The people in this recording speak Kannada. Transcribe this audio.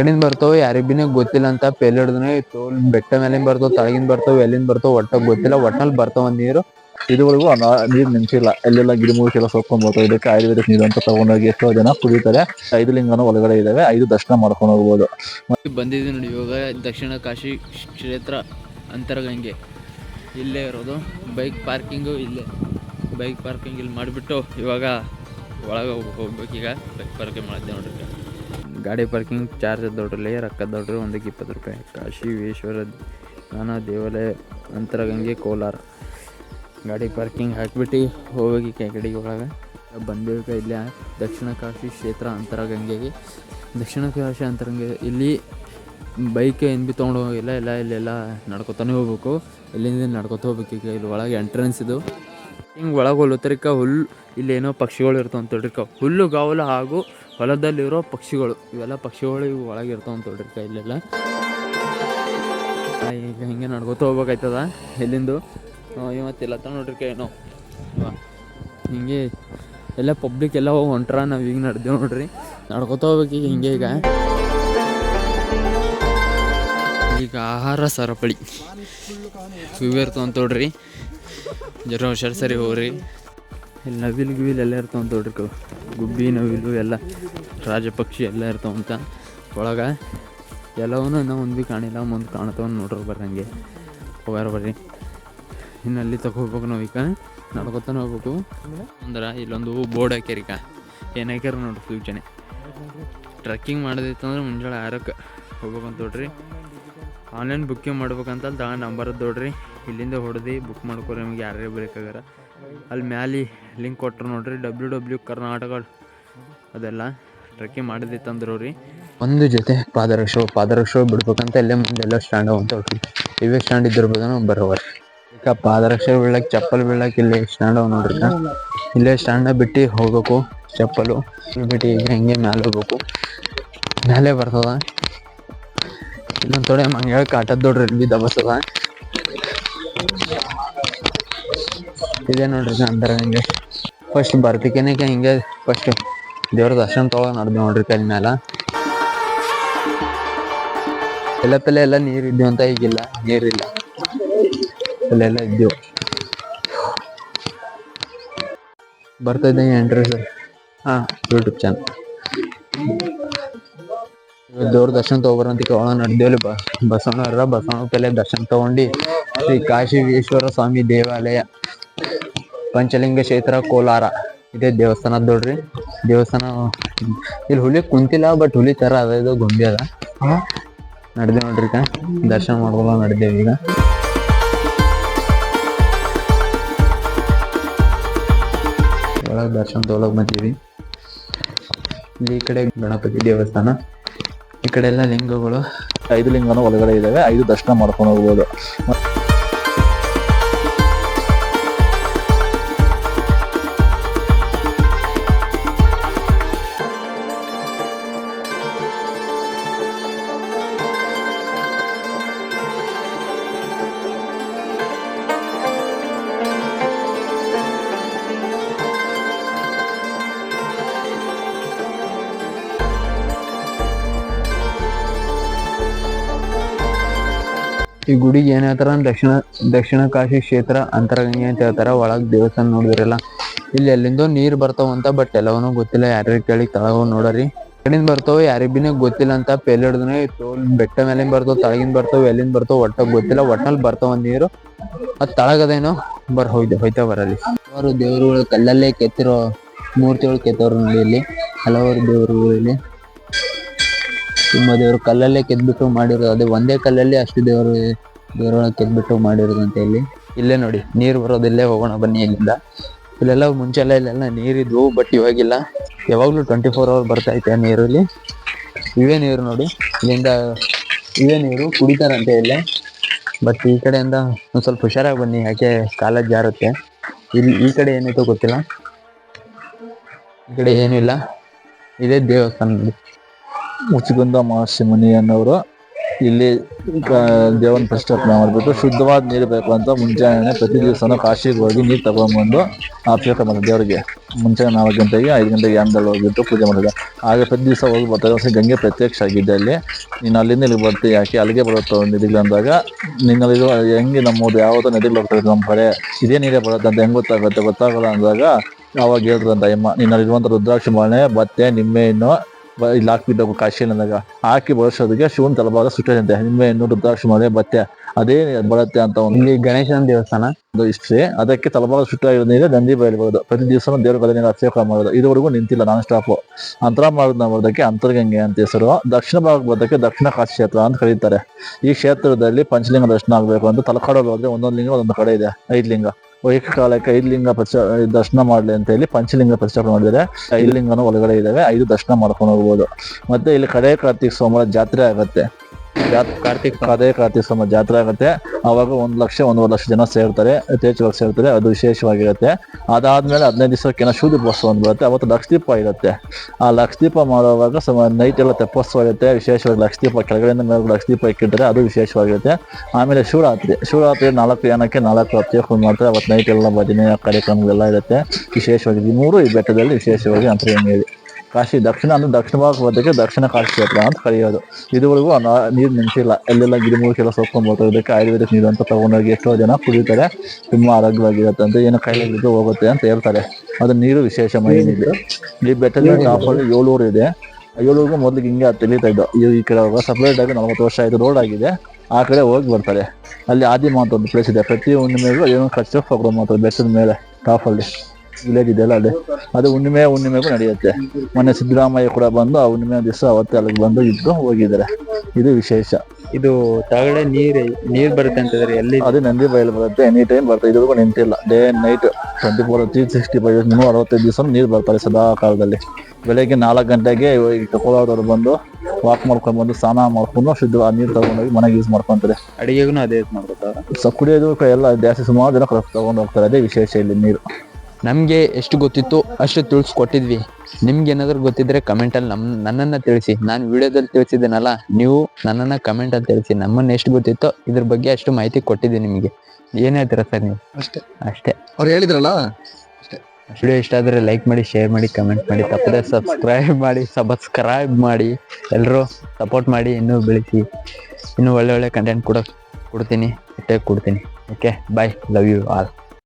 ಕಡಿಂದ ಬರ್ತಾವ ಯಾರಿಗ್ ಗೊತ್ತಿಲ್ಲ ಅಂತ ಪೇಲ್ ಹಿಡ್ದನೆ ತೋಲ್ ಬೆಟ್ಟ ಮೇಲಿಂದ ಬರ್ತಾವ ತಳಗಿಂದ ಬರ್ತಾವ ಎಲ್ಲಿಂದ ಬರ್ತಾವ ಒಟ್ಟ ಗೊತ್ತಿಲ್ಲ. ಒಟ್ನಲ್ಲಿ ಬರ್ತಾವ ನೀರು. ಇದುವರೆಗೂ ನೀರ್ ನಿಂತಿಲ್ಲ ಎಲ್ಲೆಲ್ಲ ಕೆಲಸ ಸೋಕೊಂಡ್ ಬರ್ತಾವ. ಇದಕ್ಕೆ ಆಯುರ್ವೇದಿಕ್ ನೀರು ಅಂತ ತಗೊಂಡೋಗಿ ಎಷ್ಟೋ ಜನ ಕುಡಿತಾರೆ. ಐದು ಲಿಂಗನ ಒಳಗಡೆ ಇದಾವೆ. ಐದು ದರ್ಶನ ಮಾಡ್ಕೊಂಡು ಹೋಗ್ಬೋದು. ಬಂದಿದ್ದೀವಿ ನೋಡಿ ಇವಾಗ. ದಕ್ಷಿಣ ಕಾಶಿ ಕ್ಷೇತ್ರ ಅಂತರಗಂಗೆ. ಇಲ್ಲೇ ಇರೋದು. ಬೈಕ್ ಪಾರ್ಕಿಂಗು ಇಲ್ಲೇ. ಬೈಕ್ ಪಾರ್ಕಿಂಗ್ ಇಲ್ಲಿ ಮಾಡಿಬಿಟ್ಟು ಇವಾಗ ಒಳಗೆ ಹೋಗ್ಬೇಕೀಗ. ಬೈಕ್ ಪಾರ್ಕಿಂಗ್ ಮಾಡಿದ್ದೆ ನೋಡ್ರಿ. ಗಾಡಿ ಪಾರ್ಕಿಂಗ್ ಚಾರ್ಜ್ ದೊಡ್ರಲ್ಲಿ ರೊಕ್ಕ ದೊಡ್ಡ್ರಿ ಒಂದಕ್ಕೆ ಇಪ್ಪತ್ತು ರೂಪಾಯಿ. ಕಾಶಿ ವೇಶ್ವರ ಜ್ಞಾನ ದೇವಾಲಯ, ಅಂತರಗಂಗೆ ಕೋಲಾರ. ಗಾಡಿ ಪಾರ್ಕಿಂಗ್ ಹಾಕ್ಬಿಟ್ಟು ಹೋಗಿ ಕಡೆಗೆ ಒಳಗೆ. ಬಂದಿರ್ಕ ಇಲ್ಲೇ ದಕ್ಷಿಣ ಕಾಶಿ ಕ್ಷೇತ್ರ ಅಂತರಗಂಗೆಗೆ. ದಕ್ಷಿಣ ಕಾಶಿ ಅಂತರಂಗೆ ಇಲ್ಲಿ ಬೈಕ್ ಏನು ಭೀ ತೊಗೊಂಡು ಹೋಗಿಲ್ಲ ಇಲ್ಲ ಇಲ್ಲೆಲ್ಲ ನಡ್ಕೊತಾನೆ ಹೋಗ್ಬೇಕು. ಇಲ್ಲಿಂದ ನಡ್ಕೊತ ಹೋಗ್ಬೇಕು ಈಗ ಇಲ್ಲಿ ಒಳಗೆ ಎಂಟ್ರೆನ್ಸ್ ಇದು. ಹಿಂಗೆ ಒಳಗೆ ಹೋಲತ್ತರಿಕ ಹುಲ್ಲು, ಇಲ್ಲೇನೋ ಪಕ್ಷಿಗಳು ಇರ್ತವೆ ಅಂತ ಹೇಳ್ರಿಕ ಹುಲ್ಲು, ಗಾವಲು ಹಾಗೂ ಹೊಲದಲ್ಲಿರೋ ಪಕ್ಷಿಗಳು, ಇವೆಲ್ಲ ಪಕ್ಷಿಗಳು ಇವು ಒಳಗೆ ಅಂತ ಹೇಳ್ರಿಕ ಇಲ್ಲೆಲ್ಲ ಈಗ ಹಿಂಗೆ ನಡ್ಕೋತ ಹೋಗ್ಬೇಕಾಯ್ತದ ಎಲ್ಲಿಂದು? ಇವತ್ತಿಲ್ಲ ತ ನೋಡ್ರಿಕ ಏನೋ ವಾ. ಹಿಂಗೆ ಎಲ್ಲ ಪಬ್ಲಿಕ್ ಎಲ್ಲ ಹೋಗಿ ಹೊಂಟ್ರ ನಾವು ಈಗ ನಡ್ದೇವು ನೋಡ್ರಿ. ನಡ್ಕೋತ ಹೋಗ್ಬೇಕು ಈಗ ಹಿಂಗೆ ಈಗ. ಈಗ ಆಹಾರ ಸರಪಳಿ. ಇವು ಇರ್ತಾವ ಅಂತ ನೋಡ್ರಿ. ಜರ ಹುಷಾರು ಸರಿ ಹೋಗ್ರಿ. ಇಲ್ಲಿ ನವಿಲು ಗಿವಿಲ್ ಎಲ್ಲ ಇರ್ತಾವ ಅಂತ ನೋಡ್ರಿ ಕವ್. ಗುಬ್ಬಿ, ನವಿಲು ಎಲ್ಲ ರಾಜಪಕ್ಷಿ ಎಲ್ಲ ಇರ್ತಾವ ಅಂತ ಒಳಗೆ. ಎಲ್ಲವೂ ಇನ್ನೂ ಒಂದು ಭೀ ಕಾಣಿಲ್ಲ, ಮುಂದೆ ಕಾಣ್ತಾವ ನೋಡ್ರಿ ಬರಂಗೆ ಹಂಗೆ. ಹೋಗಾರ ಬರ್ರಿ. ಇನ್ನು ಅಲ್ಲಿ ತಗೋಬೇಕು ನಾವು ಈಗ. ನಡ್ಕೊತಾನೆ ಹೋಗ್ಬೇಕು. ಅಂದ್ರೆ ಇಲ್ಲೊಂದು ಬೋರ್ಡ್ ಹಾಕ್ಯಾರಿಕ ಏನು ಹಾಕ್ಯಾರ ನೋಡ್ರಿ ಸೂಚನೆ. ಟ್ರಕ್ಕಿಂಗ್ ಮಾಡೋದಿತ್ತು ಅಂದ್ರೆ ಮುಂಜಾನೆ ಆರಕ್ಕೆ ಹೋಗ್ಬೇಕಂತ ನೋಡ್ರಿ. ಆನ್ಲೈನ್ ಬುಕ್ಕಿಂಗ್ ಮಾಡ್ಬೇಕಂತ ತಳ ನಂಬರ್ ನೋಡ್ರಿ. ಇಲ್ಲಿಂದ ಹೊಡೆದು ಬುಕ್ ಮಾಡ್ಕೊರಿ ನಿಮ್ಗೆ ಯಾರ್ಯಾರು ಬೇಕಾಗಾರ ಅಲ್ಲಿ ಮ್ಯಾಲೆ ಲಿಂಕ್ ಕೊಟ್ರು ನೋಡ್ರಿ ಡಬ್ಲ್ಯೂ ಡಬ್ಲ್ಯೂ ಕರ್ನಾಟಕ ಅದೆಲ್ಲ ಟ್ರೆಕ್ಕಿಂಗ್ ಮಾಡಿದಿತ್ತಂದ್ರು ರೀ. ಒಂದು ಜೊತೆ ಪಾದರಕ್ಷ ಪಾದರಕ್ಷ ಬಿಡ್ಬೇಕಂತ ಇಲ್ಲೇ ಮುಂದೆಲ್ಲ ಸ್ಟ್ಯಾಂಡ್ ಅಂತ ಹೋಗ್ರಿ ಇವೇ ಸ್ಟ್ಯಾಂಡ್ ಇದ್ದಿರ್ಬೋದನ ಬರೋವರ್ ಈಗ ಪಾದರಕ್ಷ ಬೀಳಕ್ಕೆ ಚಪ್ಪಲ್ ಬೀಳಕ್ಕೆ ಇಲ್ಲಿ ಸ್ಟ್ಯಾಂಡ್ ಅವ ನೋಡ್ರಿ ಇಲ್ಲೇ ಸ್ಟ್ಯಾಂಡ ಬಿಟ್ಟು ಹೋಗಬೇಕು, ಚಪ್ಪಲು ಬಿಟ್ಟು ಈಗ ಹಿಂಗೆ ಮ್ಯಾಲೆ ಹೋಗ್ಬೇಕು. ಮ್ಯಾಲೆ ಬರ್ತದ. ಇಲ್ಲೊಂದು ತೊಡೆ ಮಂಗ್ಯಾಳ ಕಾಟದ್ ದೊಡ್ರಿ ಇಲ್ಲಿ ದಬಸದ. ಇದೆ ನೋಡ್ರಿ ಅಂದ್ರೆ ಹಿಂಗೆ. ಫಸ್ಟ್ ಬರ್ತಿಕೇನೆ ಹಿಂಗೆ ಫಸ್ಟ್ ದೇವ್ರ ದರ್ಶನ ತಗೋ ನಡ್ದು ನೋಡ್ರಿ ಕಲ್ ಮ್ಯಾಲ. ಎಲ್ಲ ಪೆಲ್ಲ ಎಲ್ಲ ನೀರ್ ಇದ್ದೀವಿ ಅಂತ ಈಗಿಲ್ಲ ನೀರಿಲ್ಲ ಅಲ್ಲೆಲ್ಲ ಇದ್ದೀವಿ ಬರ್ತಾ ಎಂಟ್ರಿ ಸರ್. ಹಾ ಯೂಟ್ಯೂಬ್ ಚಾನಲ್ ದೇವ್ರ ದರ್ಶನ ತಗೋಬರಂತ ಒಳ ನಡ್ದೇವಲ್ಲಿ ಬ ಬಸವಣ್ಣ ಪೆಲೆ ದರ್ಶನ ತಗೊಂಡು ಶ್ರೀ ಕಾಶಿ ಸ್ವಾಮಿ ದೇವಾಲಯ. ಪಂಚಲಿಂಗ ಕ್ಷೇತ್ರ ಕೋಲಾರ. ಇದೆ ದೇವಸ್ಥಾನ ನೋಡ್ರಿ. ದೇವಸ್ಥಾನ ಇಲ್ಲಿ ಹುಲಿ ಕುಂತಿಲ್ಲ ಬಟ್ ಹುಲಿ ತರ ಅದ ಇದು ಗೊಂಬೆ ಅದ. ನಡೆದೇವ್ ನೋಡ್ರಿ ಈಗ ದರ್ಶನ ಮಾಡ್ಕೊಂಡು ನಡೆದೇವ್ ಈಗ. ಒಳಗೆ ದರ್ಶನ ತಗೊಳಕ್ ಬಂದೀವಿ. ಇಲ್ಲಿ ಈ ಕಡೆ ಗಣಪತಿ ದೇವಸ್ಥಾನ. ಈ ಕಡೆ ಎಲ್ಲ ಲಿಂಗಗಳು. ಐದು ಲಿಂಗನೂ ಒಳಗಡೆ ಇದಾವೆ. ಐದು ದರ್ಶನ ಮಾಡ್ಕೊಂಡು ಹೋಗ್ಬೋದು. ಈ ಗುಡಿಗೆ ಏನ್ ಹೇಳ್ತಾರ ದಕ್ಷಿಣ ದಕ್ಷಿಣ ಕಾಶಿ ಕ್ಷೇತ್ರ, ಅಂತರಗಂಗೆ ಅಂತ ಹೇಳ್ತಾರ, ಒಳಗ್ ದೇವಸ್ಥಾನ ನೋಡಿದ್ರಲ್ಲ, ಇಲ್ಲಿ ಎಲ್ಲಿಂದೋ ನೀರ್ ಬರ್ತಾವಂತ ಬಟ್ ಎಲ್ಲವನು ಗೊತ್ತಿಲ್ಲ, ಯಾರ್ಯಾರು ಕೇಳಿ ತಳಗ ನೋಡರಿ. ಕಡಿಂದ ಬರ್ತಾವ, ಯಾರಿಗ್ ಗೊತ್ತಿಲ್ಲ ಅಂತ, ಪೇಲ್ ಹಿಡ್ದನೆ ತೋಲ್ ಬೆಟ್ಟ ಮೇಲೆ ಬರ್ತಾವ, ತಳಗಿಂದ ಬರ್ತಾವ, ಎಲ್ಲಿಂದ ಬರ್ತಾವ, ಒಟ್ಟ ಗೊತ್ತಿಲ್ಲ, ಒಟ್ನಲ್ಲಿ ಬರ್ತಾವ ನೀರು, ಅದ್ ತಳಗದೇನೋ ಬರ್, ಹೋಯ್ತು, ಹೋಯ್ತಾ ಬರಲಿ. ಹಲವಾರು ದೇವರುಗಳು ಕಲ್ಲಲ್ಲೇ ಕೆತ್ತಿರೋ ಮೂರ್ತಿಗಳು ಕೆತ್ತವ್ರು ನೋಡಿ ಇಲ್ಲಿ, ಹಲವಾರು ದೇವರುಗಳು ಇಲ್ಲಿ. ತುಂಬಾ ದೇವರು ಕಲ್ಲಲ್ಲೇ ಕೆದ್ಬಿಟ್ಟು ಮಾಡಿರೋದು. ಅದೇ ಒಂದೇ ಕಲ್ಲಲ್ಲಿ ಅಷ್ಟು ದೇವರು, ದೇವರೊಳಗೆ ಕೆದ್ಬಿಟ್ಟು ಅಂತ ಇಲ್ಲಿ ಇಲ್ಲೇ ನೋಡಿ, ನೀರು ಬರೋದು ಇಲ್ಲೇ ಹೋಗೋಣ ಬನ್ನಿ ಇಲ್ಲಿಂದ. ಇಲ್ಲೆಲ್ಲ ಮುಂಚೆ ಎಲ್ಲ ಇಲ್ಲೆಲ್ಲ ನೀರಿದ್ವು ಬಟ್ ಇವಾಗಿಲ್ಲ. ಯಾವಾಗ್ಲೂ ಟ್ವೆಂಟಿ ಫೋರ್ ಅವರ್ ಬರ್ತಾ ಐತೆ ನೀರು ಇಲ್ಲಿ ಇವೇ ನೀರು ನೋಡಿ, ಇಲ್ಲಿಂದ ಇವೇ ನೀರು ಕುಡಿತಾರಂತೆ ಇಲ್ಲೇ. ಬಟ್ ಈ ಕಡೆಯಿಂದ ಒಂದ್ ಸ್ವಲ್ಪ ಹುಷಾರಾಗಿ ಬನ್ನಿ, ಯಾಕೆ ಕಾಲ ಜಾರುತ್ತೆ. ಇಲ್ಲಿ ಈ ಕಡೆ ಏನಿತ್ತು ಗೊತ್ತಿಲ್ಲ. ಈ ಕಡೆ ಏನಿಲ್ಲ. ಇದೇ ದೇವಸ್ಥಾನ ಮುಚ್ಚುಗುಂದ ಮಹರ್ಷಿ ಅನ್ನೋರು ಇಲ್ಲಿ ದೇವನ ಪ್ರತಿಷ್ಠಾಪನೆ ಮಾಡಿಬಿಟ್ಟು ಶುದ್ಧವಾದ ನೀರು ಬೇಕು ಅಂತ ಮುಂಜಾನೆ ಪ್ರತಿ ದಿವಸನೂ ಕಾಶಿಗೆ ಹೋಗಿ ನೀರು ತಗೊಂಡ್ಬಂದು ಅಭಿಷೇಕ ಮಾಡಿದೆ ದೇವರಿಗೆ. ಮುಂಚೆ ನಾಲ್ಕು ಗಂಟೆಗೆ, ಐದು ಗಂಟೆಗೆ ಅಂದಲ್ಲಿ ಹೋಗಿಬಿಟ್ಟು ಪೂಜೆ ಮಾಡಿದೆ ಹಾಗೆ ಪ್ರತಿ ದಿವಸ ಹೋಗಿ ಬರ್ತಾರೆ. ಗಂಗೆ ಪ್ರತ್ಯಕ್ಷ ಆಗಿದ್ದೆ ಅಲ್ಲಿ. ನೀನು ಅಲ್ಲಿಂದ ಇಲ್ಲಿ ಬರ್ತೀವಿ ಯಾಕೆ ಅಲ್ಲಿಗೆ ಬರುತ್ತೋ ನದಿಗಳು ಅಂದಾಗ ನಿನ್ನಲ್ಲಿರೋ ಹೆಂಗೆ ನಮ್ಮದು ಯಾವುದೋ ನದಿಗಳು ಹೋಗ್ತಾರೆ ನಮ್ಮ ಕಡೆ, ಇದೇ ನೀರೇ ಬರುತ್ತೆ ಅಂತ ಹೆಂಗೆ ಗೊತ್ತಾಗುತ್ತೆ? ಗೊತ್ತಾಗಲ್ಲ ಅಂದಾಗ, ಅವಾಗ ಅಂತ, ಅಯ್ಯಮ್ಮ ನಿನ್ನಲ್ಲಿರುವಂಥ ರುದ್ರಾಕ್ಷಿ ಮಾಲೆ ಬತ್ತೆ ನಿಮ್ಮೆ ಬ- ಇಲ್ಲಿ ಹಾಕ್ಬಿಟ್ಟು ಕಾಶಿ ಅಂದಾಗ ಹಾಕಿ ಬಳಸೋದಕ್ಕೆ ಶಿವನ್ ತಲಭಾಗ ಸುಟ್ಟದಂತೆ ನಿಂಬೆಹಣ್ಣು ರುದ್ರಾಕ್ಷಿ ಮಳೆ ಬತ್ತೆ ಅದೇ ಬರುತ್ತೆ ಅಂತ ಒಂದು ಇಲ್ಲಿ ಗಣೇಶನ ದೇವಸ್ಥಾನ. ಒಂದು ಹಿಸ್ಟ್ರಿ ಅದಕ್ಕೆ ತಲಭಾಗ ಇರೋದೇ ನಂದಿ ಬಯಲ್ಬಹುದು ಪ್ರತಿ ದಿವಸ ದೇವ್ರ ಬದಲಿನ ಅಭಿಷೇಕ ಮಾಡೋದು. ಇದುವರೆಗೂ ನಿಂತಿಲ್ಲ ನಾನ್ ಸ್ಟಾಪ್ ಅಂತರ ಮಾಡೋದನ್ನ ಬರೋದಕ್ಕೆ ಅಂತರ್ಗಂಗೆ ಅಂತ ಹೆಸರು. ದಕ್ಷಿಣ ಭಾಗ ಬರೋದಕ್ಕೆ ದಕ್ಷಿಣ ಕಾಶಿ ಕ್ಷೇತ್ರ ಅಂತ ಕರೀತಾರೆ. ಈ ಕ್ಷೇತ್ರದಲ್ಲಿ ಪಂಚಲಿಂಗ ದರ್ಶನ ಆಗಬೇಕು ಅಂತ ತಲಕಾಡಲ್ಲಿ ಹೋದ್ರೆ ಒಂದೊಂದು ಲಿಂಗ ಒಂದೊಂದು ಕಡೆ ಇದೆ. ಐದು ಲಿಂಗ. ಏಕಕಾಲಕ್ಕೆ ಐದು ಲಿಂಗ ಪ್ರಚಾರ ದರ್ಶನ ಮಾಡ್ಲಿ ಅಂತ ಹೇಳಿ ಪಂಚಲಿಂಗ ಪ್ರತಿಷ್ಠಾಪನೆ ಮಾಡಿದ್ದಾರೆ. ಐದು ಲಿಂಗನೂ ಒಳಗಡೆ ಇದಾವೆ. ಐದು ದರ್ಶನ ಮಾಡ್ಕೊಂಡು ಹೋಗ್ಬೋದು. ಮತ್ತೆ ಇಲ್ಲಿ ಕಡೆ ಕಾರ್ತಿಕ್ ಸೋಮವಾರ ಜಾತ್ರೆ ಆಗತ್ತೆ. ಕಾರ್ತಿಕ್ ಅದೇ ಕಾರ್ತಿಕ್ ಸೋಮ ಜಾತ್ರೆ ಆಗುತ್ತೆ. ಅವಾಗ ಒಂದ್ ಲಕ್ಷ, ಒಂದೂವರೆ ಲಕ್ಷ ಜನ ಸೇರ್ತಾರೆ, ಯಥೇಚ್ಛವಾಗಿ ಸೇರ್ತಾರೆ, ಅದು ವಿಶೇಷವಾಗಿರುತ್ತೆ. ಅದಾದ್ಮೇಲೆ ಹದಿನೈದು ದಿವಸಕ್ಕೆ ಶುದ್ಧ ಬಸ್ ಒಂದು ಬರುತ್ತೆ. ಅವತ್ತು ಲಕ್ಷದೀಪ ಇರುತ್ತೆ. ಆ ಲಕ್ಷದೀಪ ಮಾಡುವಾಗ ಸಮ ನೈಟ್ ಎಲ್ಲ ತೆಪ್ಪೋತ್ಸವ ಇರುತ್ತೆ ವಿಶೇಷವಾಗಿ ಲಕ್ಷದೀಪ, ಕೆಳಗಡೆಯಿಂದ ಮೇಲೆ ಲಕ್ಷದೀಪ ಇಕ್ಕಿರ್ತಾರೆ. ಅದು ವಿಶೇಷವಾಗಿರುತ್ತೆ. ಆಮೇಲೆ ಶಿವರಾತ್ರಿ. ಶಿವರಾತ್ರಿ ನಾಲ್ಕು ಯಾನಕ್ಕೆ ನಾಲ್ಕು ಅಭಿಷೇಕ ಮಾಡ್ತಾರೆ. ಅವತ್ತು ನೈಟ್ ಎಲ್ಲ ಭಜನೆ ಕಾರ್ಯಕ್ರಮಗಳೆಲ್ಲ ಇರುತ್ತೆ. ವಿಶೇಷವಾಗಿ ಈ ಮೂರು ಈ ಬೆಟ್ಟದಲ್ಲಿ ವಿಶೇಷವಾಗಿ ಅಂತ ಇದೆ. ಕಾಶಿ ದಕ್ಷಿಣ ಅಂದ್ರೆ ದಕ್ಷಿಣ ಭಾಗ ಬರೋದಕ್ಕೆ ದಕ್ಷಿಣ ಕಾಶಿ ಕ್ಷೇತ್ರ ಅಂತ ಕರೆಯೋದು. ಇದುವರೆಗೂ ನೀರು ನಿಂತಿಲ್ಲ ಎಲ್ಲೆಲ್ಲ ಗಿಡಮೂಲಿಕೆಲ್ಲ ಸೊಪ್ಕೊಂಡು ಬರ್ತಾರೆ. ಇದಕ್ಕೆ ಆಯುರ್ವೇದಿಕ್ ನೀರು ಅಂತ ತಗೊಂಡೋಗಿ ಎಷ್ಟೋ ಜನ ಕುಡಿತಾರೆ. ತುಂಬಾ ಆರೋಗ್ಯವಾಗಿರುತ್ತೆ ಅಂತ ಏನೋ ಕಾಯಿಲೆಗಳಿಗೆ ಹೋಗುತ್ತೆ ಅಂತ ಹೇಳ್ತಾರೆ. ಅದು ನೀರು ವಿಶೇಷ ಮೈನಿದೆ ಈ ಬೆಟ್ಟದ ಟಾಪಲ್ಲಿ ಏಳೂರು ಇದೆ. ಏಳೂರಿಗೂ ಮೊದಲಿಗೆ ಹಿಂಗೆ ತಿಳಿತಾ ಇದ್ದು. ಈ ಕಡೆ ಹೋಗ ಸಪ್ರೇಟ್ ಆಗಿ ನಲವತ್ತು ವರ್ಷ ಆಯ್ತು ರೋಡ್ ಆಗಿದೆ. ಆ ಕಡೆ ಹೋಗಿ ಬರ್ತಾರೆ. ಅಲ್ಲಿ ಆದಿಮ ಅಂತ ಒಂದು ಪ್ಲೇಸ್ ಇದೆ. ಪ್ರತಿ ಹುಣ್ಣಿಮೆಗೂ ಏನೋ ಖರ್ಚು ಪ್ರೋಗ್ರಾಮ್ ಮಾಡ್ತಾರೆ ಬೆಟ್ಟದ ಮೇಲೆ ಟಾಪಲ್ಲಿ ವಿಲೇಜ್ ಇದೆಯಲ್ಲ ಅಲ್ಲಿ ಅದು ಹುಣ್ಣಿಮೆ ಹುಣ್ಣಿಮೆಗೂ ನಡೆಯುತ್ತೆ. ಮೊನ್ನೆ ಸಿದ್ದರಾಮಯ್ಯ ಕೂಡ ಬಂದು ಆ ಹುಣ್ಣಿಮೆ ದಿವಸ ಅವತ್ತೇ ಅಲ್ಲಿಗೆ ಬಂದು ಇದ್ದು ಹೋಗಿದ್ದಾರೆ. ಇದು ವಿಶೇಷ. ಇದು ತಗಡೆ ನೀರು ನೀರು ಬರುತ್ತೆ ಅಂತಂದ್ರೆ ಎಲ್ಲಿ? ಅದು ನಂದಿ ಬಯಲು ಬರುತ್ತೆ. ಎನಿ ಟೈಮ್ ಬರ್ತದೆ ಇದುವರೆಗೂ ನಿಂತಿಲ್ಲ. Day night twenty four three sixty five ಮುನ್ನೂರ ಅರವತ್ತೈದು ದಿವಸ ನೀರು ಬರ್ತಾರೆ ಸದಾ ಕಾಲದಲ್ಲಿ ಬೆಳಗ್ಗೆ ನಾಲ್ಕು ಗಂಟೆಗೆ ಕೋಲಾರದವ್ರು ಬಂದು ವಾಕ್ ಮಾಡ್ಕೊಂಡು ಬಂದು ಸ್ನಾನ ಮಾಡ್ಕೊಂಡು ಶುದ್ಧ ಆ ನೀರು ತಗೊಂಡೋಗಿ ಮನೆಗೆ ಯೂಸ್ ಮಾಡ್ಕೊಂತಾರೆ. ಅಡಿಗೆಗೂ ಅದೇ ಯೂಸ್ ಮಾಡ್ಕೊತಾರೆ ಸೊ ಕುಡಿಯೋದು ಎಲ್ಲ ಜಾಸ್ತಿ ಸುಮಾರು ಜನ ತಗೊಂಡು ಹೋಗ್ತಾರೆ ಅದೇ ವಿಶೇಷ ಇಲ್ಲಿ ನೀರು. ನಮ್ಗೆ ಎಷ್ಟು ಗೊತ್ತಿತ್ತು ಅಷ್ಟು ತಿಳಿಸ್ಕೊಟ್ಟಿದ್ವಿ. ನಿಮ್ಗೆ ಏನಾದರೂ ಗೊತ್ತಿದ್ರೆ ಕಮೆಂಟಲ್ಲಿ ನಮ್ ನನ್ನನ್ನ ತಿಳಿಸಿ. ನಾನು ವಿಡಿಯೋದಲ್ಲಿ ತಿಳಿಸಿದ್ದೇನಲ್ಲ ನೀವು ನನ್ನನ್ನ ಕಮೆಂಟ್ ಅಲ್ಲಿ ತಿಳಿಸಿ. ನಮ್ಮನ್ನ ಎಷ್ಟು ಗೊತ್ತಿತ್ತೋ ಇದ್ರ ಬಗ್ಗೆ ಅಷ್ಟು ಮಾಹಿತಿ ಕೊಟ್ಟಿದ್ದೀನಿ ನಿಮಗೆ. ಏನ್ ಹೇಳ್ತೀರಾ ಸರ್ ನೀವು? ಅಷ್ಟೇ. ಅಷ್ಟೇ. ಅವ್ರು ಹೇಳಿದ್ರಲ್ಲ? ವಿಡಿಯೋ ಇಷ್ಟ ಆದರೆ ಲೈಕ್ ಮಾಡಿ ಶೇರ್ ಮಾಡಿ ಕಮೆಂಟ್ ಮಾಡಿ ತಪ್ಪದೆ ಸಬ್ಸ್ಕ್ರೈಬ್ ಮಾಡಿ ಸಬ್ಸ್ಕ್ರೈಬ್ ಮಾಡಿ. ಎಲ್ಲರೂ ಸಪೋರ್ಟ್ ಮಾಡಿ ಇನ್ನೂ ಬೆಳೆಸಿ. ಇನ್ನೂ ಒಳ್ಳೆ ಒಳ್ಳೆ ಕಂಟೆಂಟ್ ಕೂಡ ಕೊಡ್ತೀನಿ ಇಟ್ಟೇ ಕೊಡ್ತೀನಿ. Okay bye love you all